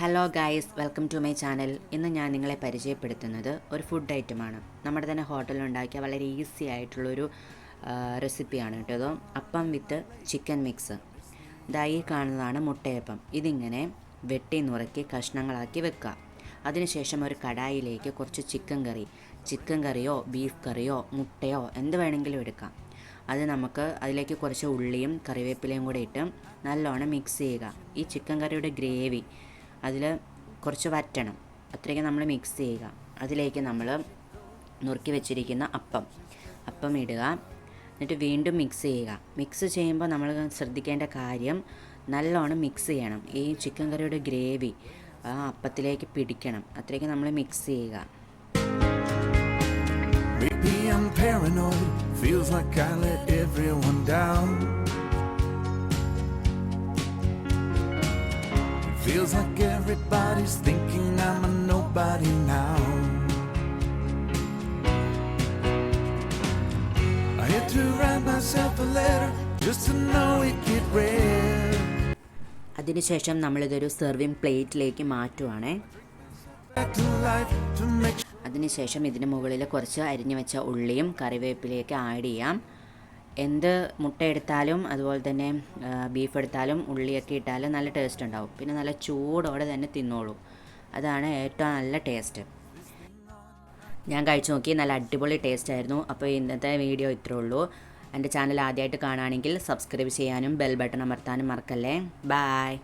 Hello guys welcome to my channel ഇന്ന് ഞാൻ നിങ്ങളെ പരിചയപ്പെടുത്തുന്നത് ഒരു ഫുഡ് ഐറ്റമാണ് നമ്മുടെ തന്നെ ഹോട്ടലിൽ ഉണ്ടാക്കിയ വളരെ ഈസി ആയിട്ടുള്ളൊരു റെസിപ്പിയാണ് കേട്ടോ അപ്പം വിത്ത് ചിക്കൻ മിക്സ് ദായി കാണുന്നതാണ് മുട്ടയപ്പം. ഇതിങ്ങനെ വെട്ടി നുറുക്കി കഷ്ണങ്ങളാക്കി വെക്കുക. അതിനുശേഷം ഒരു കടായിലേക്ക് കുറച്ച് ചിക്കൻ കറി ചിക്കൻ കറിയോ ബീഫ് കറിയോ മുട്ടയോ എന്ത് വേണമെങ്കിലും എടുക്കാം. അത് നമുക്ക് അതിലേക്ക് കുറച്ച് ഉള്ളിയും കറിവേപ്പിലയും കൂടെ ഇട്ട് നല്ലോണം മിക്സ് ചെയ്യുക. ഈ ചിക്കൻ കറിയുടെ ഗ്രേവി അതിൽ കുറച്ച് വറ്റണം. അത്രയ്ക്ക് നമ്മൾ മിക്സ് ചെയ്യുക. അതിലേക്ക് നമ്മൾ നുറുക്കി വെച്ചിരിക്കുന്ന അപ്പം അപ്പം ഇടുക. എന്നിട്ട് വീണ്ടും മിക്സ് ചെയ്യുക. മിക്സ് ചെയ്യുമ്പോൾ നമ്മൾ ശ്രദ്ധിക്കേണ്ട കാര്യം നല്ലോണം മിക്സ് ചെയ്യണം. ഈ ചിക്കൻ കറിയുടെ ഗ്രേവി ആ അപ്പത്തിലേക്ക് പിടിക്കണം. അത്രയ്ക്ക് നമ്മൾ മിക്സ് ചെയ്യുക. Feels like I let everyone down. Feels like everybody's thinking I'm a nobody now. I had to write myself a letter just to know it get read. അതിനുശേഷം നമ്മളിതൊരു serving പ്ലേറ്റിലേക്ക് മാറ്റുവാണേ Back to life to make അതിനുശേഷം ഇതിന് മുകളിൽ കുറച്ച് അരിഞ്ഞു വെച്ച ഉള്ളിയും കറിവേപ്പിലേക്ക് add ചെയ്യാം എന്ത് മുട്ട എടുത്താലും അതുപോലെ തന്നെ ബീഫ് എടുത്താലും ഉള്ളിയൊക്കെ ഇട്ടാലും നല്ല ടേസ്റ്റ് ഉണ്ടാവും. പിന്നെ നല്ല ചൂടോടെ തന്നെ തിന്നോളൂ. അതാണ് ഏറ്റവും നല്ല ടേസ്റ്റ് ഞാൻ കഴിച്ചു നോക്കി നല്ല അടിപൊളി ടേസ്റ്റ് ആയിരുന്നു. അപ്പോൾ ഇന്നത്തെ വീഡിയോ ഇത്രേ ഉള്ളൂ. എന്റെ ചാനൽ ആദ്യമായിട്ട് കാണുകയാണെങ്കിൽ സബ്സ്ക്രൈബ് ചെയ്യാനും ബെൽ ബട്ടൺ അമർത്താനും മറക്കല്ലേ. ബായ്